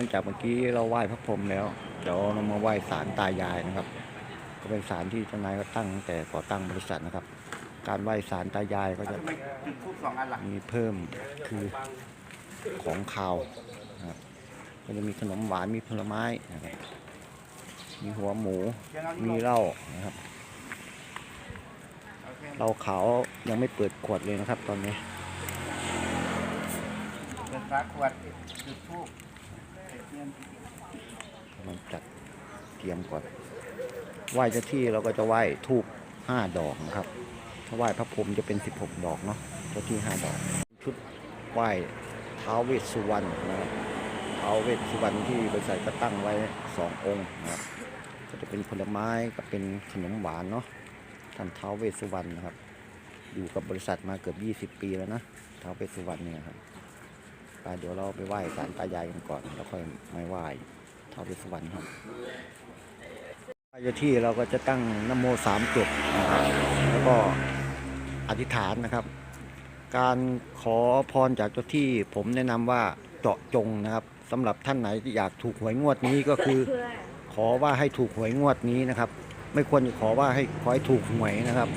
ลังจากเมื่อกี้เราไหว้พระพรหมแล้ว เดี๋ยวเรามาไหว้ศาลตายายนะครับ ก็เป็นศาลที่เจ้านายก็ตั้งตั้งแต่ก่อตั้งบริษัทนะครับ การไหว้ศาลตายายก็จะทำไมจุดทูบสองอันล่ะมีเพิ่มคือของคาวนะครับก็จะมีขนมหวานมีผลไม้นะครับมีหัวหมูยังเอามีอยู่เหล้านะครับโอเคเหล้าขาวยังไม่เปิดขวดเลยนะครับ ตอนนี้เปิดฝาขวดจุดทูบ เทียนจัดเตรียมก่อนไหว้เจ้าที่เราก็จะไหว้ทูบห้าดอกนะครับ ถ้าไหว้พระพรหมจะเป็นสิบหกดอกเนาะเจ้าที่ห้าดอก ชุดไหว้ท้าวเวสสุวรรณนะครับท้าวเวสสุวรรณที่บริษัทก็ตั้งไว้สององค์นะครับก็จะเป็นผลไม้กับเป็นขนมหวานเนาะท่านท้าวเวสสุวรรณนะครับ อยู่กับบริษัทมาเกือบ 20 ปีแล้วนะท้าวเวสสุวรรณเนี่ยครับ เดี๋ยวเราไปไหว้ศาลตายายกันก่อนแล้วค่อยมาไหว้เท้าวเวสวรรณครับไหว้เจ้าที่เราก็จะตั้งนโมสามจบนะครับแล้วก็อธิษฐานนะครับ การขอพรจากเจ้าที่ผมแนะนำว่าเจาะจงนะครับสำหรับท่านไหนที่อยากถูกหวยงวดนี้ก็คือ ขอว่าให้ถูกหวยงวดนี้นะครับ ไม่ควรจะขอว่าให้ขอให้ถูกหวยนะครับ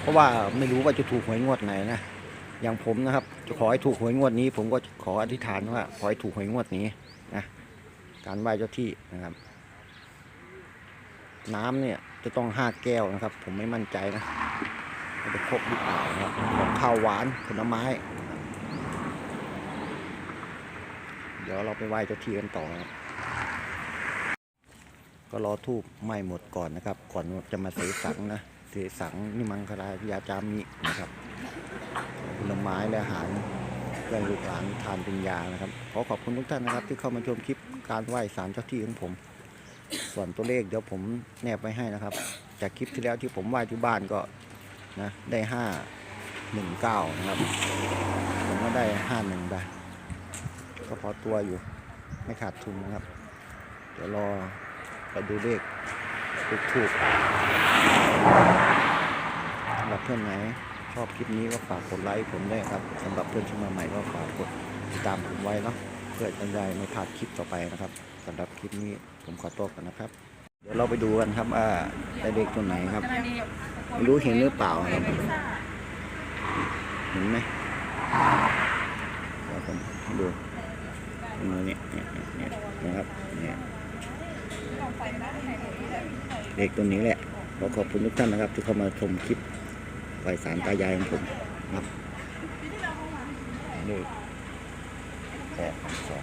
เพราะว่าไม่รู้ว่าจะถูกหวยงวดไหนนะ อย่างผมนะครับ จะขอให้ถูกหวยงวดนี้ ผมก็ขออธิษฐานว่าขอให้ถูกหวยงวดนี้นะการไหว้เจ้าที่นะครับ น้ำเนี่ยจะต้องห้าแก้วนะครับ ผมไม่มั่นใจนะว่าจะครบหรือเปล่านะครับของข้าวหวานผลไม้ เดี๋ยวเราไปไหว้เจ้าที่กันต่อนะครับก็รอทูบไหม้หมดก่อนนะครับ ก่อนจะมาเสสังนะเสสังนิมังคลายาจามินะครับ ลไม้และอาหารเพื่อลูกหลานทานเป็นยานะครับ ขอขอบคุณทุกท่านนะครับ ที่เข้ามาชมคลิปการไหว้สารเจ้าที่ของผม ส่วนตัวเลขเดี๋ยวผมแนบไว้ให้นะครับ จากคลิปที่แล้วที่ผมไหว้ที่บ้านก็นะได้ห้าหนึ่งเก้านะครับ ผมก็ได้ห้าหนึ่งได้ก็พอตัวอยู่ไม่ขาดทุนนะครับ เดี๋ยวรอไปดูเลขถูกถูกสำหรับเพื่อนไหน ชอบคลิปนี้ก็ฝากกดไลค์ผมด้วยครับสำหรับเพื่อนที่มาใหม่ก็ฝากกดติดตามผมไว้เนาะเพื่อจะได้ไม่พลาดคลิปต่อไปนะครับสำหรับคลิปนี้ผมขอตัวก่อนนะครับ เดี๋ยวเราไปดูกันครับว่าได้เลขตัวไหนครับไม่รู้เห็นหรือเปล่าครับเห็นไหมเดี๋ยวผมให้ดูมือเนี่ยเนี่ยเนี่ยเนี่ยนะครับเนี่ยเด็กตัวนี้แหละขอขอบคุณทุกท่านนะครับ ที่เข้ามาชมคลิป ไหวสารตายายของผมครับเลขแปดสอง